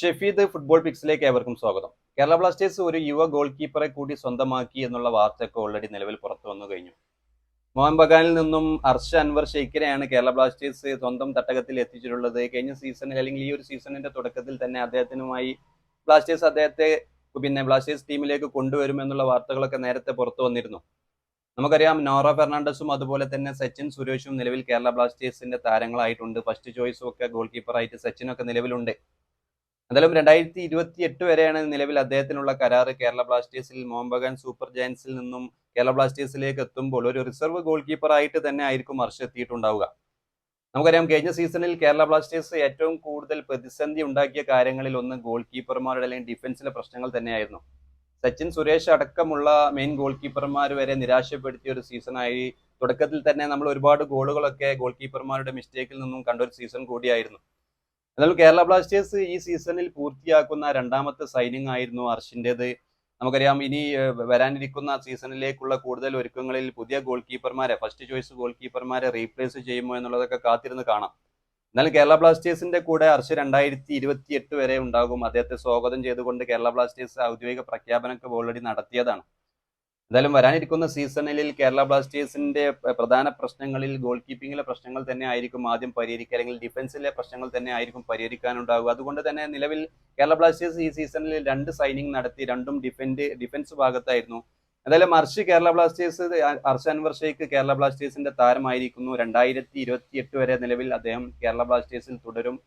Shefeed football പിക്സിലേക്ക് ഏവർക്കും സ്വാഗതം. Kerala Blasters ഒരു യുവ ഗോൾ കീപ്പറെ കൂടി സ്വന്തമാക്കി എന്നുള്ള വാർത്തയൊക്കെ ഓൾറെഡി നിലവിൽ പുറത്തു വന്നു കഴിഞ്ഞു. മോഹൻ ബഗാനിൽ നിന്നും അർഷ അൻവർ ഷെയ്ഖിനെയാണ് കേരള ബ്ലാസ്റ്റേഴ്സ് സ്വന്തം തട്ടകത്തിൽ എത്തിച്ചിട്ടുള്ളത്. കഴിഞ്ഞ സീസണിൽ അല്ലെങ്കിൽ ഈ ഒരു സീസണിന്റെ തുടക്കത്തിൽ തന്നെ അദ്ദേഹത്തിനുമായി ബ്ലാസ്റ്റേഴ്സ് അദ്ദേഹത്തെ പിന്നെ ബ്ലാസ്റ്റേഴ്സ് ടീമിലേക്ക് കൊണ്ടുവരുമെന്നുള്ള വാർത്തകളൊക്കെ നേരത്തെ പുറത്തു വന്നിരുന്നു. നമുക്കറിയാം നോറ ഫെർണാണ്ടസും അതുപോലെ തന്നെ സച്ചിൻ സുരേഷും നിലവിൽ കേരള ബ്ലാസ്റ്റേഴ്സിന്റെ താരങ്ങളായിട്ടുണ്ട്. ഫസ്റ്റ് ചോയ്സും ഒക്കെ ഗോൾ കീപ്പറായിട്ട് സച്ചിനൊക്കെ നിലവിലുണ്ട്. എന്തായാലും രണ്ടായിരത്തി ഇരുപത്തി എട്ട് വരെയാണ് നിലവിൽ അദ്ദേഹത്തിനുള്ള കരാറ്. കേരള ബ്ലാസ്റ്റേഴ്സിൽ മോഹൻ സൂപ്പർ ജയൻസിൽ നിന്നും കേരള ബ്ലാസ്റ്റേഴ്സിലേക്ക് എത്തുമ്പോൾ ഒരു റിസർവ് ഗോൾ കീപ്പറായിട്ട് തന്നെ ആയിരിക്കും ഹർഷ് എത്തിയിട്ടുണ്ടാവുക. നമുക്കറിയാം കഴിഞ്ഞ സീസണിൽ കേരള ബ്ലാസ്റ്റേഴ്സ് ഏറ്റവും കൂടുതൽ പ്രതിസന്ധി ഉണ്ടാക്കിയ കാര്യങ്ങളിൽ ഒന്ന് ഗോൾ കീപ്പർമാരുടെ അല്ലെങ്കിൽ ഡിഫൻസിലെ പ്രശ്നങ്ങൾ തന്നെയായിരുന്നു. സച്ചിൻ സുരേഷ് അടക്കമുള്ള മെയിൻ ഗോൾ കീപ്പർമാർ വരെ നിരാശപ്പെടുത്തിയ ഒരു സീസണായി തുടക്കത്തിൽ തന്നെ നമ്മൾ ഒരുപാട് ഗോളുകളൊക്കെ ഗോൾ കീപ്പർമാരുടെ മിസ്റ്റേക്കിൽ നിന്നും കണ്ട ഒരു സീസൺ കൂടിയായിരുന്നു. എന്നാലും കേരള ബ്ലാസ്റ്റേഴ്സ് ഈ സീസണിൽ പൂർത്തിയാക്കുന്ന രണ്ടാമത്തെ സൈനിങ് ആയിരുന്നു അർഷിന്റെത്. നമുക്കറിയാം ഇനി വരാനിരിക്കുന്ന സീസണിലേക്കുള്ള കൂടുതൽ ഒരുക്കങ്ങളിൽ പുതിയ ഗോൾ കീപ്പർമാരെ ഫസ്റ്റ് ചോയ്സ് ഗോൾ കീപ്പർമാരെ റീപ്ലേസ് ചെയ്യുമോ എന്നുള്ളതൊക്കെ കാത്തിരുന്ന് കാണാം. എന്നാലും കേരള ബ്ലാസ്റ്റേഴ്സിന്റെ കൂടെ അർഷ് രണ്ടായിരത്തി ഇരുപത്തി എട്ട് വരെ ഉണ്ടാകും. അദ്ദേഹത്തെ സ്വാഗതം ചെയ്തുകൊണ്ട് കേരള ബ്ലാസ്റ്റേഴ്സ് ഔദ്യോഗിക പ്രഖ്യാപനമൊക്കെ ഓൾറെഡി നടത്തിയതാണ്. എന്തായാലും വരാനിരിക്കുന്ന സീസണിൽ കേരള ബ്ലാസ്റ്റേഴ്സിന്റെ പ്രധാന പ്രശ്നങ്ങളിൽ ഗോൾ കീപ്പിംഗിലെ പ്രശ്നങ്ങൾ തന്നെ ആയിരിക്കും ആദ്യം പരിഹരിക്കുക അല്ലെങ്കിൽ ഡിഫൻസിലെ പ്രശ്നങ്ങൾ തന്നെ ആയിരിക്കും പരിഹരിക്കാനുണ്ടാവുക. അതുകൊണ്ട് തന്നെ നിലവിൽ കേരള ബ്ലാസ്റ്റേഴ്സ് ഈ സീസണിൽ രണ്ട് സൈനിങ് നടത്തി രണ്ടും ഡിഫൻഡ് ഡിഫൻസ് ഭാഗത്തായിരുന്നു. എന്തായാലും അർഷ് കേരള ബ്ലാസ്റ്റേഴ്സ് അർഷ് അൻവർ കേരള ബ്ലാസ്റ്റേഴ്സിന്റെ താരമായിരിക്കുന്നു. രണ്ടായിരത്തി ഇരുപത്തി എട്ട് വരെ നിലവിൽ അദ്ദേഹം കേരള ബ്ലാസ്റ്റേഴ്സിൽ തുടരും.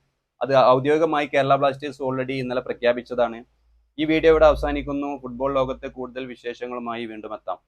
അത് ഔദ്യോഗികമായി കേരള ബ്ലാസ്റ്റേഴ്സ് ഓൾറെഡി ഇന്നലെ പ്രഖ്യാപിച്ചതാണ്. ഈ വീഡിയോ ഇവിടെ അവസാനിക്കുന്നു. ഫുട്ബോൾ ലോകത്തെ കൂടുതൽ വിശേഷങ്ങളുമായി വീണ്ടും എത്താം.